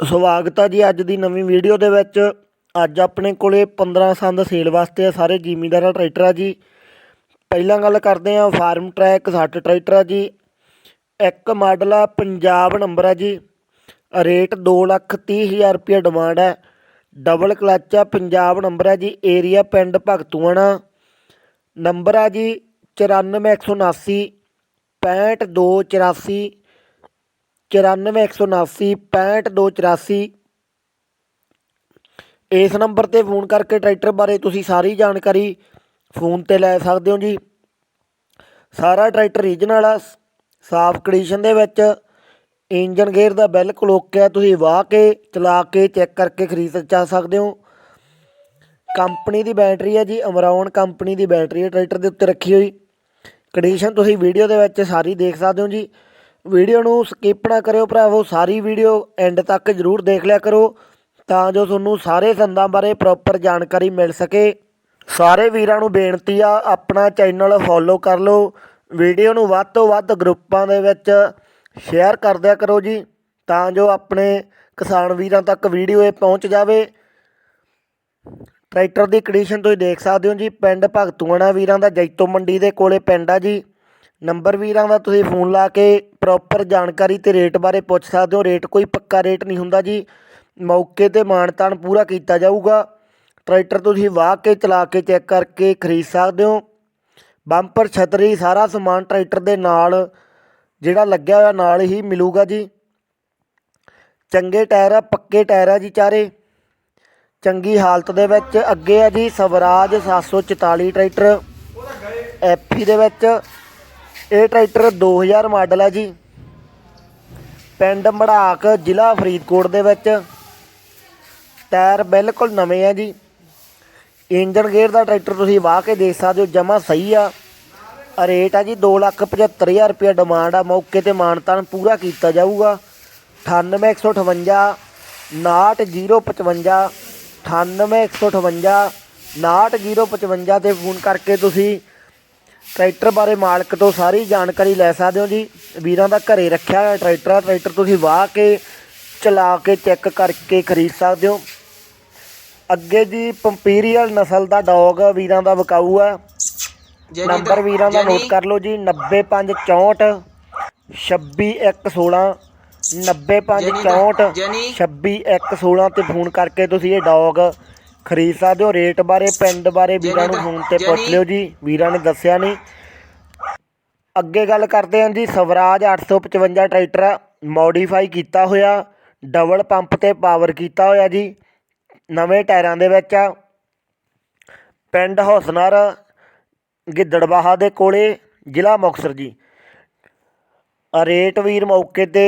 ਸਵਾਗਤ ਹੈ ਜੀ ਅੱਜ ਦੀ ਨਵੀਂ ਵੀਡੀਓ ਦੇ ਵਿੱਚ। ਅੱਜ ਆਪਣੇ ਕੋਲੇ 15 ਸੰਦ ਸੇਲ ਵਾਸਤੇ ਆ ਸਾਰੇ ਜ਼ਿਮੀਂਦਾਰਾਂ ਟਰੈਕਟਰ ਆ ਜੀ। ਪਹਿਲਾਂ ਗੱਲ ਕਰਦੇ ਆ ਫਾਰਮ ਟਰੈਕ 60 ਟਰੈਕਟਰ ਆ ਜੀ। ਇੱਕ ਮਾਡਲ ਆ, ਪੰਜਾਬ ਨੰਬਰ ਆ ਜੀ। ਰੇਟ 230000 ਰੁਪਏ ਡਿਮਾਂਡ ਹੈ ਡਬਲ ਕਲੱਚ ਆ, ਪੰਜਾਬ ਨੰਬਰ ਹੈ ਜੀ। ਏਰੀਆ ਪਿੰਡ ਭਗਤੂਆਣਾ। ਨੰਬਰ ਆ ਜੀ 94179 65284 94179 65284 ਇਸ ਨੰਬਰ ਤੇ ਫੋਨ ਕਰਕੇ ਟਰੈਕਟਰ ਬਾਰੇ ਤੁਸੀਂ ਸਾਰੀ ਜਾਣਕਾਰੀ ਫੋਨ ਤੇ ਲੈ ਸਕਦੇ ਹੋ ਜੀ। ਸਾਰਾ ਟਰੈਕਟਰ ਰੀਜਨਲ ਆ। ਸਾਫ਼ ਕੰਡੀਸ਼ਨ ਦੇ ਵਿੱਚ ਇੰਜਨ ਗੇਅਰ ਦਾ ਬਿਲਕੁਲ ਓਕੇ ਆ। ਤੁਸੀਂ ਵਾਹ ਕੇ, ਚਲਾ ਕੇ ਚੈੱਕ ਕਰਕੇ ਖਰੀਦ ਚਾ ਸਕਦੇ ਹੋ। ਕੰਪਨੀ ਦੀ ਬੈਟਰੀ ਹੈ ਜੀ ਅਮਰੌਨ ਕੰਪਨੀ ਦੀ ਬੈਟਰੀ ਹੈ ਟਰੈਕਟਰ ਦੇ ਉੱਤੇ ਰੱਖੀ ਹੋਈ। ਕੰਡੀਸ਼ਨ ਤੁਸੀਂ ਵੀਡੀਓ ਦੇ ਵਿੱਚ ਸਾਰੀ ਦੇਖ ਸਕਦੇ ਹੋ ਜੀ। ਵੀਡੀਓ ਨੂੰ ਸਕਿਪ ਨਾ ਕਰਿਓ ਭਰਾਵੋ, ਸਾਰੀ ਵੀਡੀਓ ਐਂਡ ਤੱਕ ਜਰੂਰ ਦੇਖ ਲਿਆ ਕਰੋ ਤਾਂ ਜੋ ਤੁਹਾਨੂੰ ਸਾਰੇ ਸੰਦਾਂ ਬਾਰੇ ਪ੍ਰੋਪਰ ਜਾਣਕਾਰੀ ਮਿਲ ਸਕੇ। ਸਾਰੇ ਵੀਰਾਂ ਨੂੰ ਬੇਨਤੀ ਆ, ਆਪਣਾ ਚੈਨਲ ਫੋਲੋ ਕਰ ਲਓ। ਵੀਡੀਓ ਨੂੰ ਵੱਧ ਤੋਂ ਵੱਧ ਗਰੁੱਪਾਂ ਦੇ ਵਿੱਚ ਸ਼ੇਅਰ ਕਰ ਦਿਆ ਕਰੋ ਜੀ, ਤਾਂ ਜੋ ਆਪਣੇ ਕਿਸਾਨ ਵੀਰਾਂ ਤੱਕ ਵੀਡੀਓ ਇਹ ਪਹੁੰਚ ਜਾਵੇ। ਟਰੈਕਟਰ ਦੀ ਕੰਡੀਸ਼ਨ ਤੁਸੀਂ ਦੇਖ ਸਕਦੇ ਹੋ ਜੀ, ਪਿੰਡ ਭਗਤੂਆਣਾ ਵੀਰਾਂ ਦਾ ਜੈਤੋ ਮੰਡੀ ਦੇ ਕੋਲੇ ਪਿੰਡ ਆ ਜੀ। ਨੰਬਰ ਵੀਰਾਂ ਦਾ ਤੁਸੀਂ ਫੋਨ ਲਾ ਕੇ ਪ੍ਰੋਪਰ ਜਾਣਕਾਰੀ ਤੇ ਰੇਟ ਬਾਰੇ ਪੁੱਛ ਸਕਦੇ ਹੋ। ਰੇਟ ਕੋਈ ਪੱਕਾ ਰੇਟ ਨਹੀਂ ਹੁੰਦਾ ਜੀ। ਮੌਕੇ ਤੇ ਮਾਨਤਾਨ ਪੂਰਾ ਕੀਤਾ ਜਾਊਗਾ। ਟਰੈਕਟਰ ਤੁਸੀਂ ਵਾਹ ਕੇ, ਚਲਾ ਕੇ ਚੈੱਕ ਕਰਕੇ ਖਰੀਦ ਸਕਦੇ ਹੋ। ਬੰਪਰ, ਛਤਰੀ, ਸਾਰਾ ਸਮਾਨ ਟਰੈਕਟਰ ਦੇ ਨਾਲ, ਜਿਹੜਾ ਲੱਗਿਆ ਹੋਇਆ ਨਾਲ ਹੀ ਮਿਲੂਗਾ ਜੀ। ਚੰਗੇ ਟਾਇਰ ਆ, ਪੱਕੇ ਟਾਇਰ ਆ ਜੀ ਚਾਰੇ। ਚੰਗੀ ਹਾਲਤ ਦੇ ਵਿੱਚ ਅੱਗੇ ਆ ਜੀ ਸਵਰਾਜ 744 ਟਰੈਕਟਰ। ਐਫੀ ਦੇ ਵਿੱਚ ਇਹ ਟਰੈਕਟਰ 2000 ਮਾਡਲ ਹੈ ਜੀ। ਪਿੰਡ ਮੜਾਕ, ਜ਼ਿਲ੍ਹਾ ਫਰੀਦਕੋਟ ਦੇ ਵਿੱਚ। ਟਾਇਰ ਬਿਲਕੁਲ ਨਵੇਂ ਆ ਜੀ। ਇੰਜਨ ਗੇਅਰ ਦਾ ਟਰੈਕਟਰ ਤੁਸੀਂ ਵਾਹ ਕੇ ਦੇਖ ਸਕਦੇ ਹੋ ਜਮਾ ਸਹੀ ਆ। ਰੇਟ ਆ ਜੀ 275000 ਰੁਪਏ ਡਿਮਾਂਡ ਆ। ਮੌਕੇ ਤੇ ਮਾਨਤਾਨ ਪੂਰਾ ਕੀਤਾ ਜਾਊਗਾ। 98158 69055 98158 69055 ਤੇ ਫੋਨ ਕਰਕੇ ਤੁਸੀਂ ਟਰੈਕਟਰ ਬਾਰੇ ਮਾਲਕ ਤੋਂ ਸਾਰੀ ਜਾਣਕਾਰੀ ਲੈ ਸਕਦੇ ਹੋ ਜੀ। ਵੀਰਾਂ ਦਾ ਘਰੇ ਰੱਖਿਆ ਹੋਇਆ ਟਰੈਕਟਰ ਆ। ਟਰੈਕਟਰ ਤੁਸੀਂ ਵਾਹ ਕੇ ਚਲਾ ਕੇ ਚੈੱਕ ਕਰਕੇ ਖਰੀਦ ਸਕਦੇ ਹੋ। ਅੱਗੇ ਜੀ ਪੰਪੀਰੀਅਲ ਨਸਲ ਦਾ ਡੌਗ ਵੀਰਾਂ ਦਾ ਵਿਕਾਊ ਆ। ਨੰਬਰ ਵੀਰਾਂ ਦਾ ਨੋਟ ਕਰ ਲਓ ਜੀ 90564 26116 90564 26116 ਤੇ ਫੋਨ ਕਰਕੇ ਤੁਸੀਂ ਇਹ ਡੌਗ ਖਰੀਦ ਸਕਦੇ ਹੋ ਰੇਟ ਬਾਰੇ ਪਿੰਡ ਬਾਰੇ ਵੀਰਾਂ ਨੂੰ ਫੋਨ ਤੇ ਪੁੱਛ ਲਿਓ ਜੀ ਵੀਰਾਂ ਨੇ ਦੱਸਿਆ ਨਹੀਂ। ਅੱਗੇ ਗੱਲ ਕਰਦੇ ਹਾਂ ਜੀ ਸਵਰਾਜ 855 ਟਰੈਕਟਰ ਮੋਡੀਫਾਈ ਕੀਤਾ ਹੋਇਆ ਡਬਲ ਪੰਪ ਤੇ ਪਾਵਰ ਕੀਤਾ ਹੋਇਆ ਜੀ ਨਵੇਂ ਟਾਇਰਾਂ ਦੇ ਵਿੱਚ। ਆ ਪਿੰਡ ਹੌਸਨਰ ਗਿੱਦੜਬਾਹਾ ਦੇ ਕੋਲੇ ਜ਼ਿਲ੍ਹਾ ਮੁਕਤਸਰ ਜੀ। ਰੇਟ ਵੀਰ ਮੌਕੇ ਤੇ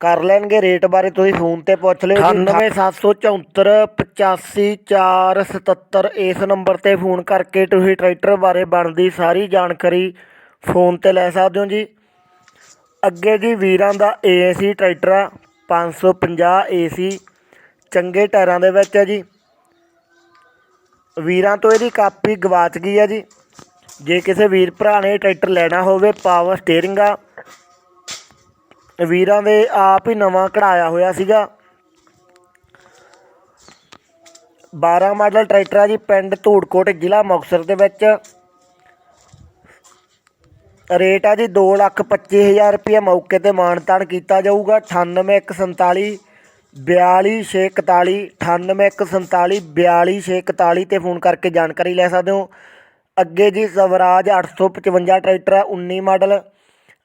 ਕਰ ਲੈਣਗੇ ਰੇਟ ਬਾਰੇ ਤੁਸੀਂ ਫੋਨ ਤੇ ਪੁੱਛ ਲਿਓ 98774 85477 ਇਸ ਨੰਬਰ ਤੇ ਫੋਨ ਕਰਕੇ ਤੁਸੀਂ ਟਰੈਕਟਰ ਬਾਰੇ ਬਣਦੀ ਸਾਰੀ ਜਾਣਕਾਰੀ ਫੋਨ ਤੇ ਲੈ ਸਕਦੇ ਹੋ ਜੀ। ਅੱਗੇ ਜੀ ਵੀਰਾਂ ਦਾ ਏਸੀ ਟਰੈਕਟਰ ਆ 550 ਏਸੀ, ਚੰਗੇ ਟਾਇਰਾਂ ਦੇ ਵਿੱਚ ਹੈ ਜੀ। ਵੀਰਾਂ ਤੋਂ ਇਹਦੀ ਕਾਪੀ ਗਵਾਚ ਗਈ ਹੈ ਜੀ। ਜੇ ਕਿਸੇ ਵੀਰ ਭਰਾ ਨੇ ਟਰੈਕਟਰ ਲੈਣਾ ਹੋਵੇ, ਪਾਵਰ ਸਟੀਅਰਿੰਗ ਆ ਵੀਰਾਂ ਦੇ ਆਪ ਹੀ ਨਵਾਂ ਕਢਾਇਆ ਹੋਇਆ ਸੀਗਾ। 12 ਮਾਡਲ ਟਰੈਕਟਰ ਆ ਜੀ, ਪਿੰਡ ਧੂੜਕੋਟ ਜ਼ਿਲ੍ਹਾ ਮੁਕਤਸਰ ਦੇ ਵਿੱਚ। ਰੇਟ ਆ ਜੀ 225000 ਰੁਪਏ ਮੌਕੇ ਤੇ ਮਾਨਤਾਨ ਕੀਤਾ ਜਾਊਗਾ। 98147 42641 98147 42641 ਤੇ ਫੋਨ ਕਰਕੇ ਜਾਣਕਾਰੀ ਲੈ ਸਕਦੇ ਹੋ। ਅੱਗੇ ਜੀ ਸਵਰਾਜ 855 ਟਰੈਕਟਰ ਆ 19 ਮਾਡਲ।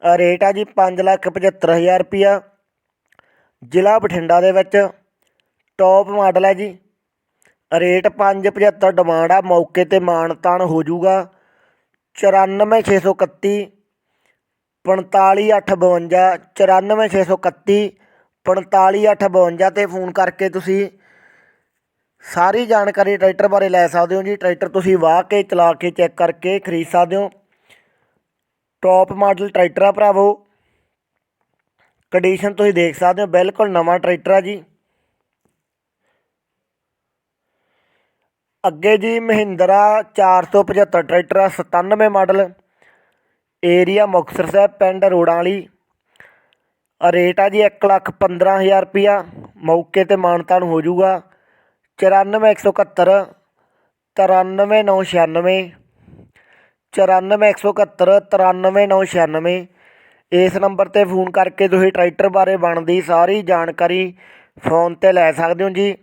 ਰੇਟ ਆ ਜੀ 575000 ਰੁਪਿਆ ਜ਼ਿਲ੍ਹਾ ਬਠਿੰਡਾ ਦੇ ਵਿੱਚ ਟੌਪ ਮਾਡਲ ਹੈ ਜੀ। ਰੇਟ 575 ਡਿਮਾਂਡ ਆ, ਮੌਕੇ ਤੇ ਮਾਨਤਾਨ ਹੋ ਜਾਊਗਾ। 94631 45852 94631 45852 ਤੇ ਫੋਨ ਕਰਕੇ ਤੁਸੀਂ ਸਾਰੀ ਜਾਣਕਾਰੀ ਟਰੈਕਟਰ ਬਾਰੇ ਲੈ ਸਕਦੇ ਹੋ ਜੀ। ਟਰੈਕਟਰ ਤੁਸੀਂ ਵਾਹ ਕੇ, ਚਲਾ ਕੇ, ਚੈੱਕ ਕਰਕੇ ਖਰੀਦ ਸਕਦੇ ਹੋ। ਟੌਪ ਮਾਡਲ ਟਰੈਕਟਰ ਆ ਭਰਾਵੋ। ਕੰਡੀਸ਼ਨ ਤੁਸੀਂ ਦੇਖ ਸਕਦੇ ਹੋ, ਬਿਲਕੁਲ ਨਵਾਂ ਟਰੈਕਟਰ ਆ ਜੀ। ਅੱਗੇ ਜੀ ਮਹਿੰਦਰਾ 475 ਟਰੈਕਟਰ ਆ 97 ਮਾਡਲ ਏਰੀਆ ਮੁਕਤਸਰ ਸਾਹਿਬ, ਪਿੰਡ ਰੋੜਾਂ ਵਾਲੀ ਰੇਟ ਆ ਜੀ ਇੱਕ ਲੱਖ ਪੰਦਰਾਂ ਹਜ਼ਾਰ ਰੁਪਈਆ ਮੌਕੇ 'ਤੇ ਮਾਨਤਾਨ ਹੋ ਜਾਊਗਾ। ਚੁਰਾਨਵੇਂ ਇੱਕ ਸੌ ਇਕਹੱਤਰ ਤਰਾਨਵੇਂ ਨੌ ਛਿਆਨਵੇਂ ਚੁਰਾਨਵੇਂ, ਇੱਕ ਸੌ ਇਕਹੱਤਰ, ਤਰਾਨਵੇਂ, ਨੌ ਛਿਆਨਵੇਂ। ਇਸ ਨੰਬਰ 'ਤੇ ਫੋਨ ਕਰਕੇ ਤੁਸੀਂ ਟਰੈਕਟਰ ਬਾਰੇ ਬਣਦੀ ਸਾਰੀ ਜਾਣਕਾਰੀ ਫੋਨ 'ਤੇ ਲੈ ਸਕਦੇ ਹੋ ਜੀ।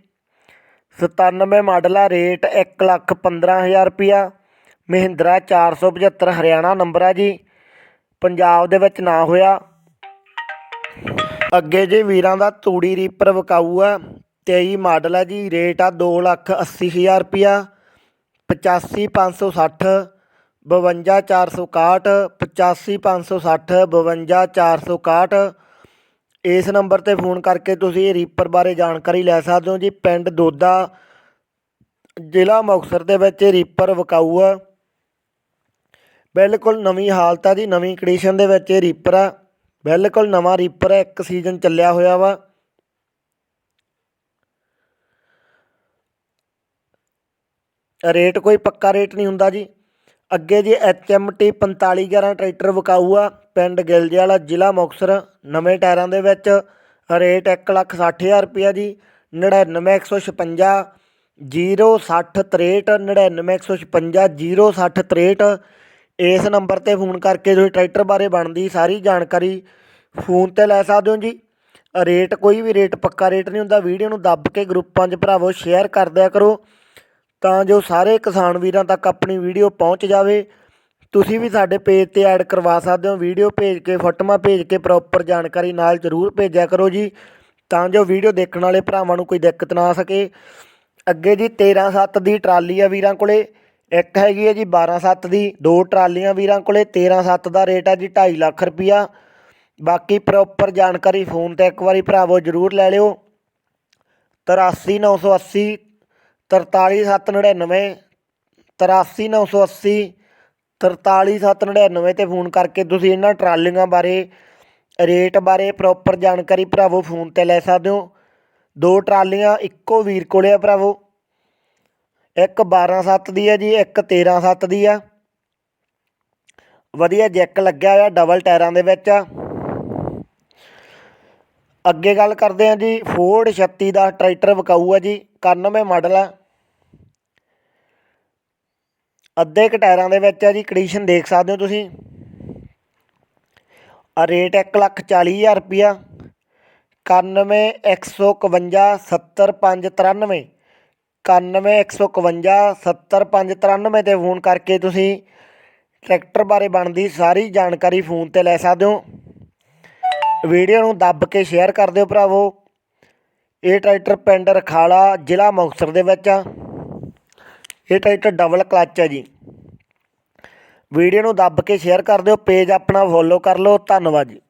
ਸਤਾਨਵੇਂ ਮਾਡਲ ਆ, ਰੇਟ ਇੱਕ ਲੱਖ ਪੰਦਰਾਂ ਹਜ਼ਾਰ ਰੁਪਈਆ ਮਹਿੰਦਰਾ 475 ਹਰਿਆਣਾ ਨੰਬਰ ਆ ਜੀ। ਪੰਜਾਬ ਦੇ ਵਿੱਚ ਨਾ ਹੋਇਆ। ਅੱਗੇ ਜੀ ਵੀਰਾਂ ਦਾ ਤੂੜੀ ਰੀਪਰ ਵਿਕਾਊ ਆ 23 ਮਾਡਲ ਆ ਜੀ, ਰੇਟ ਆ 2 ਲੱਖ 80 ਹਜ਼ਾਰ ਰੁਪਈਆ 85560 52461 85560 52461 ਇਸ ਨੰਬਰ ਤੇ ਫੋਨ ਕਰਕੇ ਤੁਸੀਂ ਰੀਪਰ ਬਾਰੇ ਜਾਣਕਾਰੀ ਲੈ ਸਕਦੇ ਹੋ ਜੀ। ਪਿੰਡ ਦੋਦਾ, ਜ਼ਿਲ੍ਹਾ ਮੁਕਤਸਰ ਦੇ ਵਿੱਚ ਇਹ ਰੀਪਰ ਵਿਕਾਊ ਆ। ਬਿਲਕੁਲ ਨਵੀਂ ਹਾਲਤ ਆ ਜੀ, ਨਵੀਂ ਕੰਡੀਸ਼ਨ ਦੇ ਵਿੱਚ ਇਹ ਰੀਪਰ ਆ। ਬਿਲਕੁਲ ਨਵਾਂ ਰੀਪਰ ਹੈ ਇੱਕ ਸੀਜ਼ਨ ਚੱਲਿਆ ਹੋਇਆ ਵਾ। ਰੇਟ ਕੋਈ ਪੱਕਾ ਰੇਟ ਨਹੀਂ ਹੁੰਦਾ ਜੀ। ਅੱਗੇ ਜੀ HMT 4511 ਟਰੈਕਟਰ ਵਿਕਾਊ ਆ ਪਿੰਡ ਗਿਲਜੇ ਵਾਲਾ ਜ਼ਿਲ੍ਹਾ ਮੁਕਤਸਰ, ਨਵੇਂ ਟਾਇਰਾਂ ਦੇ ਵਿੱਚ। ਰੇਟ 160000 ਰੁਪਿਆ ਜੀ 99156 06063 99156 06063 ਇਸ ਨੰਬਰ ਤੇ ਫੋਨ ਕਰਕੇ ਤੁਸੀਂ ਟਰੈਕਟਰ ਬਾਰੇ ਬਣਦੀ ਸਾਰੀ ਜਾਣਕਾਰੀ ਫੋਨ ਤੇ ਲੈ ਸਕਦੇ ਹੋ ਜੀ। ਰੇਟ ਕੋਈ ਵੀ ਰੇਟ, ਪੱਕਾ ਰੇਟ ਨਹੀਂ ਹੁੰਦਾ। ਵੀਡੀਓ ਨੂੰ ਦੱਬ ਕੇ ਗਰੁੱਪਾਂ 'ਚ ਭਰਾਵੋ, ਸ਼ੇਅਰ ਕਰ ਦਿਆ ਕਰੋ। ਤਾਂ ਜੋ ਸਾਰੇ ਕਿਸਾਨ ਵੀਰਾਂ ਤੱਕ ਆਪਣੀ ਵੀਡੀਓ ਪਹੁੰਚ ਜਾਵੇ। ਤੁਸੀਂ ਵੀ ਸਾਡੇ ਪੇਜ ਤੇ ਐਡ ਕਰਵਾ ਸਕਦੇ ਹੋ। ਵੀਡੀਓ ਭੇਜ ਕੇ, ਫੋਟੋਆਂ ਭੇਜ ਕੇ ਪ੍ਰੋਪਰ ਜਾਣਕਾਰੀ ਨਾਲ ਜ਼ਰੂਰ ਭੇਜਿਆ ਕਰੋ ਜੀ। ਤਾਂ ਜੋ ਵੀਡੀਓ ਦੇਖਣ ਵਾਲੇ ਭਰਾਵਾਂ ਨੂੰ ਕੋਈ ਦਿੱਕਤ ਨਾ ਆ ਸਕੇ। ਅੱਗੇ ਜੀ 13 7 ਦੀ ਟਰਾਲੀ ਆ ਵੀਰਾਂ ਕੋਲੇ। ਇੱਕ ਹੈਗੀ ਹੈ ਜੀ 12 7 ਦੀ। ਦੋ ਟਰਾਲੀਆਂ ਵੀਰਾਂ ਕੋਲੇ। 13 7 ਦਾ ਰੇਟ ਆ ਜੀ 2.5 ਲੱਖ ਰੁਪਈਆ। ਬਾਕੀ ਪ੍ਰੋਪਰ ਜਾਣਕਾਰੀ ਫੋਨ ਤੇ ਇੱਕ ਵਾਰੀ ਭਰਾਵੋ ਜ਼ਰੂਰ ਲੈ ਲਿਓ। 83980 43799 83980 43799 ਤੇ ਫੋਨ ਕਰਕੇ ਤੁਸੀਂ ਇਹਨਾਂ ਟਰਾਲੀਆਂ ਬਾਰੇ, ਰੇਟ ਬਾਰੇ ਪ੍ਰੋਪਰ ਜਾਣਕਾਰੀ ਭਰਾਵੋ ਫੋਨ ਤੇ ਲੈ ਸਕਦੇ ਹੋ। ਦੋ ਟਰਾਲੀਆਂ, ਇੱਕੋ ਵੀਰ ਕੋਲੇ ਆ ਭਰਾਵੋ। ਇੱਕ 12 7 ਦੀ ਹੈ ਜੀ, ਇੱਕ 13 7 ਦੀ ਆ। ਵਧੀਆ ਜੈਕ ਲੱਗਿਆ ਹੋਇਆ ਡਬਲ ਟਾਇਰਾਂ ਦੇ ਵਿੱਚ। ਅੱਗੇ ਗੱਲ ਕਰਦੇ ਹਾਂ ਜੀ ਫੋਰਡ 36 ਦਾ ਟਰੈਕਟਰ ਵਿਕਾਊ ਆ ਜੀ। 91 ਮਾਡਲ ਆ ਅੱਧੇ ਕ ਟਾਇਰਾਂ ਦੇ ਵਿੱਚ ਆ ਜੀ ਕੰਡੀਸ਼ਨ ਦੇਖ ਸਕਦੇ ਹੋ ਤੁਸੀਂ। ਆ ਰੇਟ 1 ਲੱਖ 40 ਹਜ਼ਾਰ ਰੁਪਿਆ 91 151 70 593 91 151 70 593 ਤੇ ਫੋਨ ਕਰਕੇ ਤੁਸੀਂ ਟਰੈਕਟਰ ਬਾਰੇ ਬਣਦੀ ਸਾਰੀ ਜਾਣਕਾਰੀ ਫੋਨ ਤੇ ਲੈ ਸਕਦੇ ਹੋ। ਵੀਡੀਓ ਨੂੰ ਦੱਬ ਕੇ ਸ਼ੇਅਰ ਕਰ ਦਿਓ ਭਰਾਵੋ। ਇਹ ਟਰੈਕਟਰ ਪਿੰਡ ਰਖਾਲਾ ਜ਼ਿਲ੍ਹਾ ਮੁਕਤਸਰ ਦੇ ਵਿੱਚ ਆ। ਇਹ ਟਰੈਕਟਰ ਡਬਲ ਕਲੱਚ ਹੈ ਜੀ। ਵੀਡੀਓ ਨੂੰ ਦੱਬ ਕੇ ਸ਼ੇਅਰ ਕਰ ਦਿਓ ਪੇਜ ਆਪਣਾ ਫੋਲੋ ਕਰ ਲਓ। ਧੰਨਵਾਦ ਜੀ।